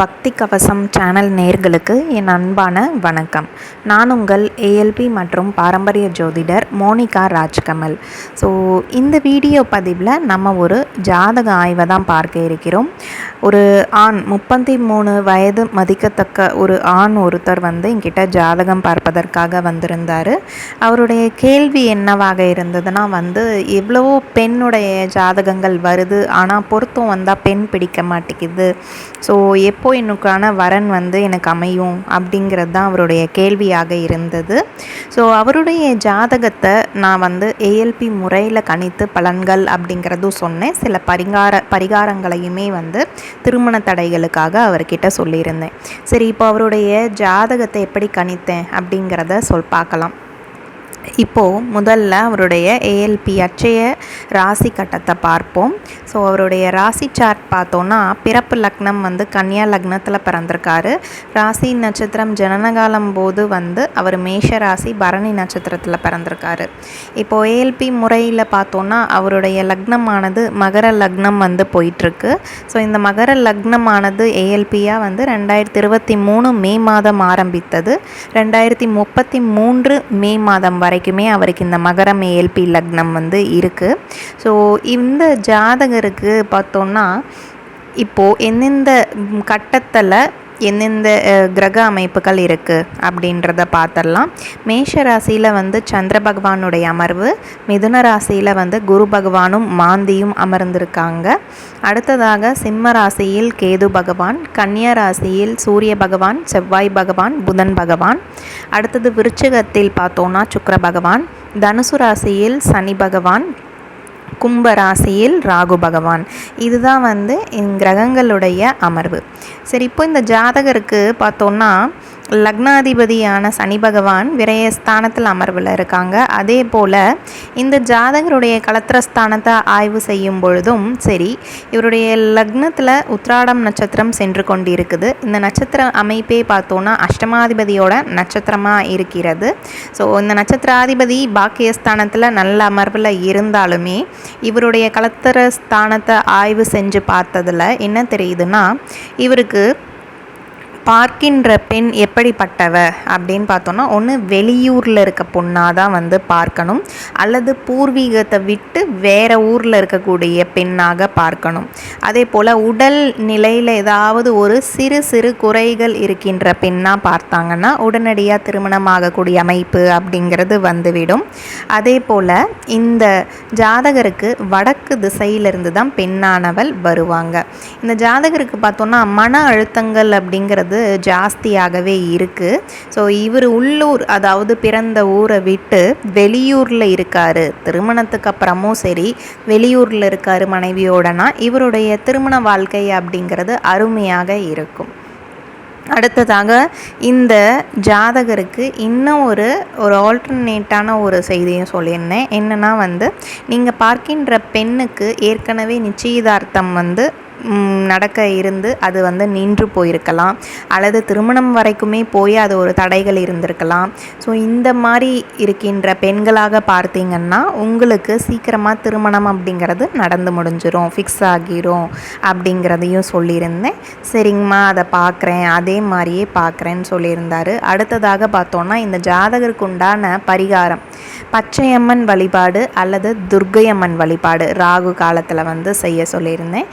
பக்தி கவசம் சேனல் நேர்களுக்கு என் அன்பான வணக்கம். நான் உங்கள் ஏஎல்பி மற்றும் பாரம்பரிய ஜோதிடர் மோனிகா ராஜ்கமல். ஸோ இந்த வீடியோ பதிவில் நம்ம ஒரு ஜாதக ஆய்வை தான் பார்க்க இருக்கிறோம். ஒரு ஆண் முப்பத்தி மூணு வயது மதிக்கத்தக்க ஒரு ஆண் ஒருத்தர் வந்து என்கிட்ட ஜாதகம் பார்ப்பதற்காக வந்திருந்தார். அவருடைய கேள்வி என்னவாக இருந்ததுன்னா வந்து எவ்வளவோ பெண்ணுடைய ஜாதகங்கள் வருது ஆனால் பொருத்தம் வந்தால் பெண் பிடிக்க மாட்டேங்குது. ஸோ எப்போ எனக்கான வரன் வந்து எனக்கு அமையும் அப்படிங்கிறது தான் அவருடைய கேள்வியாக இருந்தது. ஸோ அவருடைய ஜாதகத்தை நான் வந்து ஏஎல்பி முறையில் கணித்து பலன்கள் அப்படிங்கிறதும் சொன்னேன். சில பரிகார பரிகாரங்களையுமே வந்து திருமண தடைகளுக்காக அவர்கிட்ட சொல்லியிருந்தேன். சரி இப்போ அவருடைய ஜாதகத்தை எப்படி கணித்தேன் அப்படிங்கிறத சொல் பார்க்கலாம். இப்போது முதல்ல அவருடைய ஏஎல்பி அச்சய ராசி கட்டத்தை பார்ப்போம். ஸோ அவருடைய ராசி சார்ட் பார்த்தோன்னா பிறப்பு லக்னம் வந்து கன்னியா லக்னத்தில் பிறந்திருக்காரு. ராசி நட்சத்திரம் ஜனனகாலம் போது வந்து அவர் மேஷ ராசி பரணி நட்சத்திரத்தில் பிறந்திருக்காரு. இப்போது ஏஎல்பி முறையில் பார்த்தோன்னா அவருடைய லக்னமானது மகர லக்னம் வந்து போயிட்டுருக்கு. ஸோ இந்த மகர லக்னமானது ஏஎல்பியாக வந்து ரெண்டாயிரத்தி இருபத்தி மூணு மே மாதம் ஆரம்பித்தது. ரெண்டாயிரத்தி முப்பத்தி மூன்று மே மாதம் வரை வரைக்குமே அவருக்கு இந்த மகரம் ஏஎல்பி லக்னம் வந்து இருக்குது ஸோ இந்த ஜாதகருக்கு பார்த்தோன்னா இப்போது எந்தெந்த கட்டத்தில் எந்தெந்த கிரக அமைப்புகள் இருக்குது அப்படின்றத பார்த்துடலாம் மேஷ ராசியில் வந்து சந்திர பகவானுடைய அமர்வு மிதுன ராசியில் வந்து குரு பகவானும் மாந்தியும் அமர்ந்திருக்காங்க. அடுத்ததாக சிம்ம ராசியில் கேது பகவான் கன்னியா ராசியில் சூரிய பகவான் செவ்வாய் பகவான் புதன் பகவான். அடுத்தது விருச்சிகத்தில் பார்த்தோன்னா சுக்கர பகவான். தனுசு ராசியில் சனி பகவான் கும்பராசியில் ராகு பகவான். இதுதான் வந்து கிரகங்களுடைய அமர்வு. சரி இப்போ இந்த ஜாதகருக்கு பார்த்தோன்னா லக்னாதிபதியான சனி பகவான் விரயஸ்தானத்தில் அமர்வில் இருக்காங்க. அதே போல் இந்த ஜாதகருடைய கலத்திரஸ்தானத்தை ஆய்வு செய்யும் பொழுதும் சரி இவருடைய லக்னத்தில் உத்ராடம் நட்சத்திரம் சென்று கொண்டிருக்குது. இந்த நட்சத்திர அமைப்பே பார்த்தோன்னா அஷ்டமாதிபதியோட நட்சத்திரமாக இருக்கிறது. ஸோ இந்த நட்சத்திராதிபதி பாக்கியஸ்தானத்தில் நல்ல அமர்வில் இருந்தாலுமே இவருடைய கலத்திரஸ்தானத்தை ஆய்வு செஞ்சு பார்த்ததில் என்ன தெரியுதுன்னா இவருக்கு பார்க்கின்ற பெண் எப்படிப்பட்டவ? அப்படின்னு பார்த்தோன்னா ஒன்று வெளியூரில் இருக்க பொண்ணாக தான் வந்து பார்க்கணும். அல்லது பூர்வீகத்தை விட்டு வேறு ஊரில் இருக்கக்கூடிய பெண்ணாக பார்க்கணும். அதே போல் உடல் நிலையில் ஏதாவது ஒரு சிறு சிறு குறைகள் இருக்கின்ற பெண்ணாக பார்த்தாங்கன்னா உடனடியாக திருமணம் ஆகக்கூடிய அமைப்பு அப்படிங்கிறது வந்துவிடும். அதே போல் இந்த ஜாதகருக்கு வடக்கு திசையிலிருந்து தான் பெண்ணானவள் வருவாங்க. இந்த ஜாதகருக்கு பார்த்தோன்னா மன அழுத்தங்கள் அப்படிங்கிறது வந்து ஜாஸ்தியாகவே இருக்குது ஸோ இவர் உள்ளூர் அதாவது பிறந்த ஊரை விட்டு வெளியூரில் இருக்கார். திருமணத்துக்கு அப்புறமும் சரி வெளியூரில் இருக்கார் மனைவியோடனா இவருடைய திருமண வாழ்க்கை அப்படிங்கிறது அருமையாக இருக்கும். அடுத்ததாக இந்த ஜாதகருக்கு இன்னும் ஒரு ஒரு ஆல்டர்னேட்டான ஒரு செய்தியும் சொல்லியிருந்தேன். என்னென்னா வந்து நீங்கள் பார்க்கின்ற பெண்ணுக்கு ஏற்கனவே நிச்சயதார்த்தம் வந்து நடக்க இருந்து அது வந்து நின்று போயிருக்கலாம். அல்லது திருமணம் வரைக்குமே போய் அது ஒரு தடைகள் இருந்திருக்கலாம். ஸோ இந்த மாதிரி இருக்கின்ற பெண்களாக பார்த்தீங்கன்னா உங்களுக்கு சீக்கிரமாக திருமணம் அப்படிங்கிறது நடந்து முடிஞ்சிடும் ஃபிக்ஸ் ஆகிரும் அப்படிங்கிறதையும் சொல்லியிருந்தேன். சரிங்கம்மா அதை பார்க்குறேன். அதே மாதிரியே பார்க்குறேன்னு சொல்லியிருந்தார். அடுத்ததாக பார்த்தோன்னா இந்த ஜாதகருக்கு உண்டான பரிகாரம். பச்சையம்மன் வழிபாடு அல்லது துர்கையம்மன் வழிபாடு ராகு காலத்தில் வந்து செய்ய சொல்லியிருந்தேன்.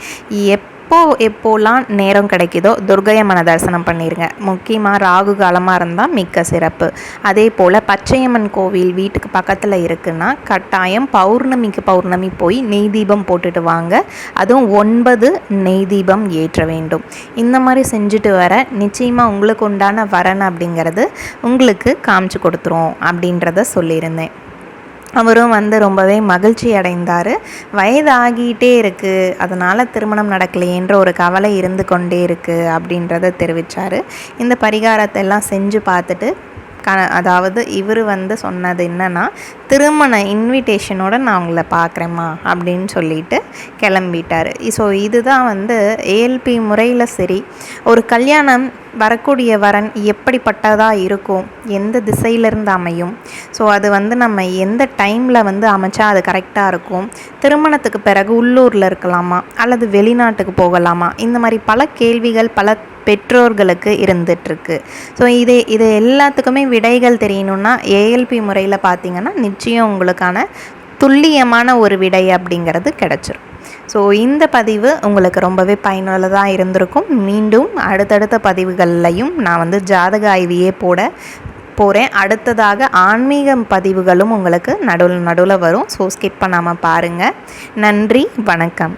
எப்போ எப்போலாம் நேரம் கிடைக்குதோ துர்கையம்மனை தரிசனம் பண்ணிடுங்க முக்கியமாக ராகு காலமாக இருந்தால் மிக்க சிறப்பு. அதே போல் பச்சையம்மன் கோவில் வீட்டுக்கு பக்கத்தில் இருக்குன்னா கட்டாயம் பௌர்ணமிக்கு பௌர்ணமி போய் நெய் தீபம் போட்டுட்டு வாங்க. அதுவும் ஒன்பது நெய் தீபம் ஏற்ற வேண்டும். இந்த மாதிரி செஞ்சுட்டு வர நிச்சயமாக உங்களுக்கு உண்டான வரன் அப்படிங்கிறது உங்களுக்கு காமிச்சு கொடுத்துரும் அப்படின்றத சொல்லியிருந்தேன். அவரும் வந்து ரொம்பவே மகிழ்ச்சி அடைந்தார். வயது ஆகிட்டே இருக்குது அதனால் திருமணம் நடக்கலையேன்ற ஒரு கவலை இருந்து கொண்டே இருக்குது அப்படின்றத தெரிவித்தார் இந்த பரிகாரத்தை எல்லாம் செஞ்சு பார்த்துட்டு க அதாவது இவர் வந்து சொன்னது என்னென்னா திருமண இன்விடேஷனோட நான் உங்களை பார்க்குறேம்மா அப்படின்னு சொல்லிட்டு கிளம்பிட்டார். ஸோ இதுதான் வந்து ஏஎல்பி முறையில் சரி. ஒரு கல்யாணம் வரக்கூடிய வரன் எப்படிப்பட்டதாக இருக்கும்? எந்த திசையிலிருந்து அமையும்? ஸோ அது வந்து நம்ம எந்த டைமில் வந்து அமைச்சா அது கரெக்டாக இருக்கும்? திருமணத்துக்கு பிறகு உள்ளூரில் இருக்கலாமா? அல்லது வெளிநாட்டுக்கு போகலாமா? இந்த மாதிரி பல கேள்விகள் பல பெற்றோர்களுக்கு இருந்துகிட்ருக்கு ஸோ இது இது எல்லாத்துக்குமே விடைகள் தெரியணுன்னா ஏஎல்பி முறையில் பார்த்தீங்கன்னா நிச்சயம் உங்களுக்கான துல்லியமான ஒரு விடை அப்படிங்கிறது கிடச்சிரும். ஸோ இந்த பதிவு உங்களுக்கு ரொம்பவே பயனுள்ளதாக இருந்திருக்கும். மீண்டும் அடுத்தடுத்த பதிவுகள்லையும் நான் வந்து ஜாதக ஆய்வியே போட போகிறேன் அடுத்ததாக ஆன்மீக பதிவுகளும் உங்களுக்கு நடுவில் நடுவில் வரும். ஸோ ஸ்கிப் பண்ணாமல் பாருங்கள் நன்றி வணக்கம்.